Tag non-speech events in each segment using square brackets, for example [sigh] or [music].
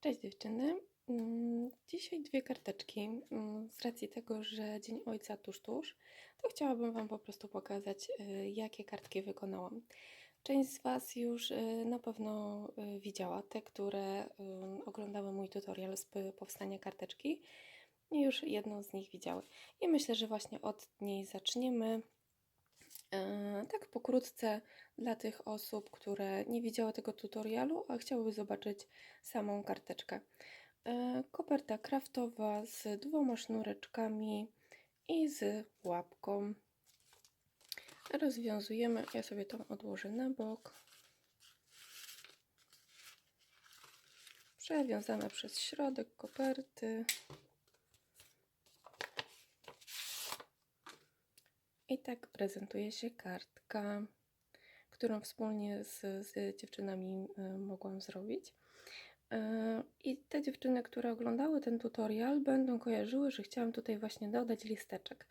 Cześć dziewczyny. Mm, Dzisiaj dwie karteczki. Mm, Z racji tego, że Dzień Ojca tuż tuż, to chciałabym Wam po prostu pokazać, y, jakie kartki wykonałam. Część z Was już y, na pewno y, widziała te, które oglądały mój tutorial z powstania karteczki i już jedną z nich widziały. I myślę, że właśnie od niej zaczniemy. E, Tak pokrótce dla tych osób, które nie widziały tego tutorialu, a chciałyby zobaczyć samą karteczkę. E, Koperta kraftowa z dwoma sznureczkami i z łapką. Rozwiązujemy, ja sobie to odłożę na bok. Przewiązana przez środek koperty. I tak prezentuje się kartka, którą wspólnie z, z dziewczynami y, mogłam zrobić. Y, I te dziewczyny, które oglądały ten tutorial, będą kojarzyły, że chciałam tutaj właśnie dodać listeczek.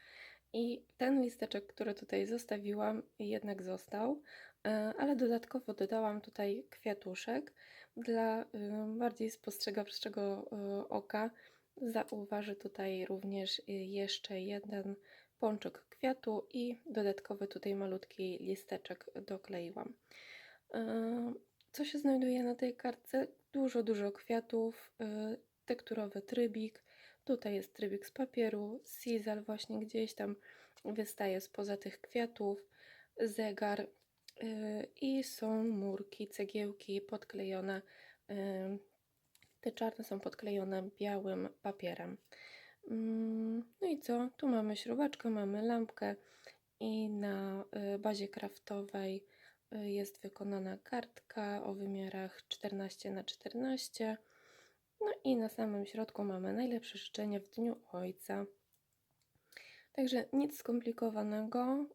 I ten listeczek, który tutaj zostawiłam, jednak został, y, ale dodatkowo dodałam tutaj kwiatuszek dla bardziej spostrzegawczego oka. Zauważy tutaj również jeszcze jeden pączek kwiatu i dodatkowy tutaj malutki listeczek dokleiłam. Yy, Co się znajduje na tej kartce? Dużo, dużo kwiatów, yy, tekturowy trybik. Tutaj jest trybik z papieru, sizal właśnie gdzieś tam wystaje spoza tych kwiatów, zegar yy, i są murki, cegiełki podklejone. Te czarne są podklejone białym papierem. Mm, No i co? Tu mamy śrubaczkę, mamy lampkę i na y, bazie kraftowej y, jest wykonana kartka o wymiarach 14 na 14. No i na samym środku mamy najlepsze życzenie w Dniu Ojca. Także nic skomplikowanego,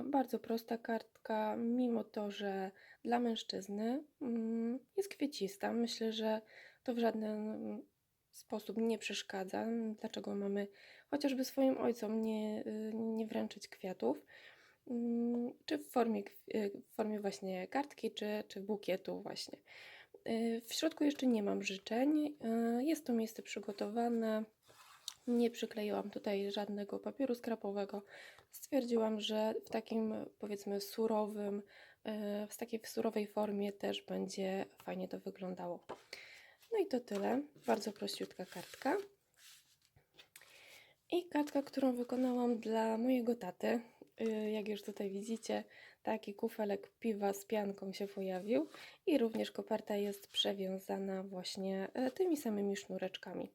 y, bardzo prosta kartka, mimo to, że dla mężczyzny mm, jest kwiecista. Myślę, że to w żaden sposób nie przeszkadza. Dlaczego mamy chociażby swoim ojcom nie, nie wręczyć kwiatów? Mm, Czy w formie, y, w formie właśnie kartki, czy, czy bukietu właśnie. Y, W środku jeszcze nie mam życzeń. Y, Jest to miejsce przygotowane. Nie przykleiłam tutaj żadnego papieru skrapowego. Stwierdziłam, że w takim powiedzmy surowym, w takiej surowej formie też będzie fajnie to wyglądało. No i to tyle. Bardzo prościutka kartka. I kartka, którą wykonałam dla mojego taty. Y, Jak już tutaj widzicie, taki kufelek piwa z pianką się pojawił. I również koperta jest przewiązana właśnie e, tymi samymi sznureczkami.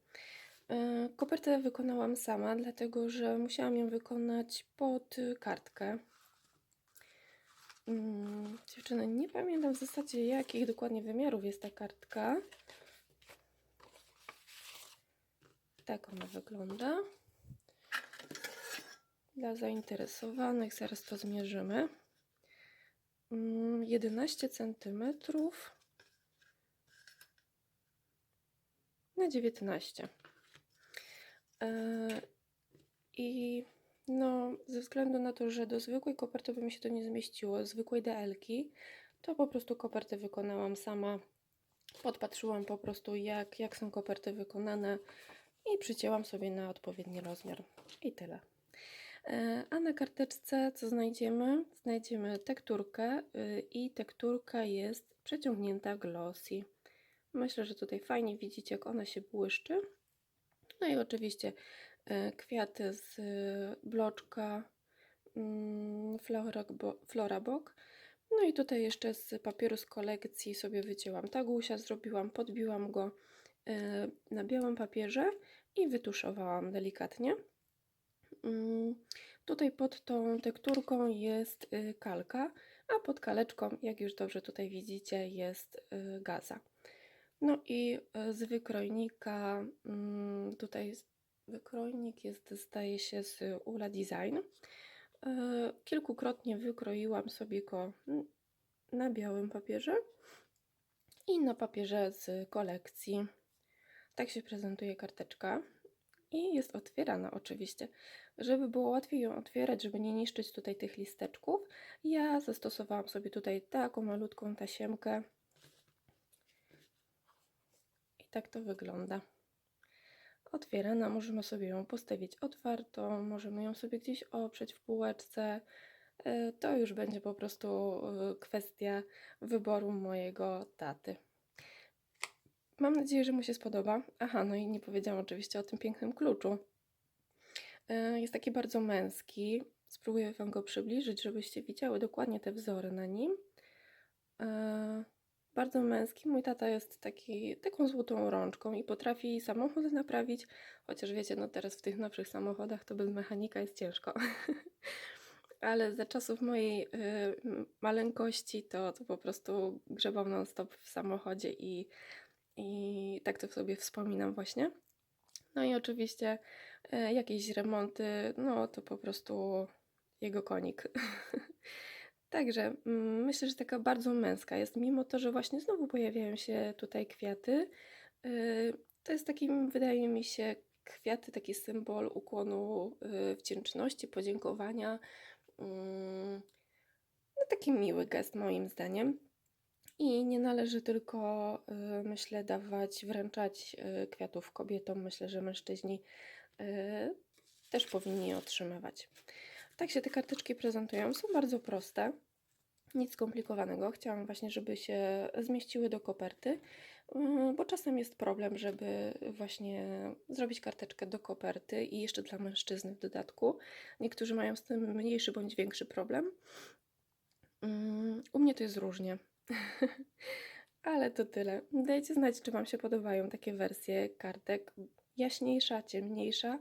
E, Kopertę wykonałam sama, dlatego że musiałam ją wykonać pod y, kartkę. Mm, Dziewczyny, nie pamiętam w zasadzie jakich dokładnie wymiarów jest ta kartka. Tak ona wygląda. Dla zainteresowanych zaraz to zmierzymy. Mm, 11 cm na 19. E, I no, ze względu na to, że do zwykłej koperty by mi się to nie zmieściło, zwykłej DL-ki, to po prostu kopertę wykonałam sama. Podpatrzyłam po prostu, jak, jak są koperty wykonane i przycięłam sobie na odpowiedni rozmiar. I tyle. E, A na karteczce co znajdziemy? Znajdziemy tekturkę y, i tekturka jest przeciągnięta glossy. Myślę, że tutaj fajnie widzicie, jak ona się błyszczy. No i oczywiście e, kwiaty z y, bloczka mm, Flora, Bo- Flora Bock. No i tutaj jeszcze z papieru z kolekcji sobie wycięłam tagusia, zrobiłam, podbiłam go na białym papierze i wytuszowałam delikatnie. Mm, Tutaj pod tą tekturką jest y, kalka, a pod kaleczką, jak już dobrze tutaj widzicie, jest y, gaza. No i y, z wykrojnika, mm, tutaj wykrojnik jest, zdaje się, z Ula Design. Kilkukrotnie wykroiłam sobie go mm, na białym papierze i na papierze z kolekcji. Tak się prezentuje karteczka. I jest otwierana oczywiście. Żeby było łatwiej ją otwierać, żeby nie niszczyć tutaj tych listeczków, ja zastosowałam sobie tutaj taką malutką tasiemkę. I tak to wygląda. Otwierana, możemy sobie ją postawić otwartą, możemy ją sobie gdzieś oprzeć w półeczce. E, To już będzie po prostu e, kwestia wyboru mojego taty. Mam nadzieję, że mu się spodoba. Aha, no i nie powiedziałam oczywiście o tym pięknym kluczu. E, Jest taki bardzo męski. Spróbuję Wam go przybliżyć, żebyście widziały dokładnie te wzory na nim. E, Bardzo męski. Mój tata jest taki, taką złotą rączką i potrafi samochód naprawić, chociaż wiecie, no teraz w tych nowszych samochodach to bez mechanika jest ciężko. [laughs] Ale za czasów mojej y, maleńkości to, to po prostu grzebał non-stop w samochodzie i, i tak to sobie wspominam właśnie. No i oczywiście e, jakieś remonty, no to po prostu jego konik. [laughs] Także mm, myślę, że taka bardzo męska jest, mimo to, że właśnie znowu pojawiają się tutaj kwiaty. y, To jest taki, wydaje mi się, kwiaty, taki symbol ukłonu, y, wdzięczności, podziękowania. Mm, No taki miły gest moim zdaniem. I nie należy tylko, y, myślę, dawać, wręczać y, kwiatów kobietom. Myślę, że mężczyźni y, też powinni je otrzymywać. Tak się te karteczki prezentują. Są bardzo proste. Nic skomplikowanego. Chciałam właśnie, żeby się zmieściły do koperty, bo czasem jest problem, żeby właśnie zrobić karteczkę do koperty i jeszcze dla mężczyzny w dodatku. Niektórzy mają z tym mniejszy bądź większy problem. Mm, U mnie to jest różnie. [laughs] Ale to tyle. Dajcie znać, czy Wam się podobają takie wersje kartek. Jaśniejsza, ciemniejsza,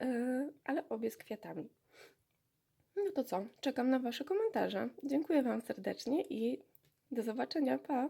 yy, ale obie z kwiatami. No to co? Czekam na Wasze komentarze. Dziękuję Wam serdecznie i do zobaczenia. Pa!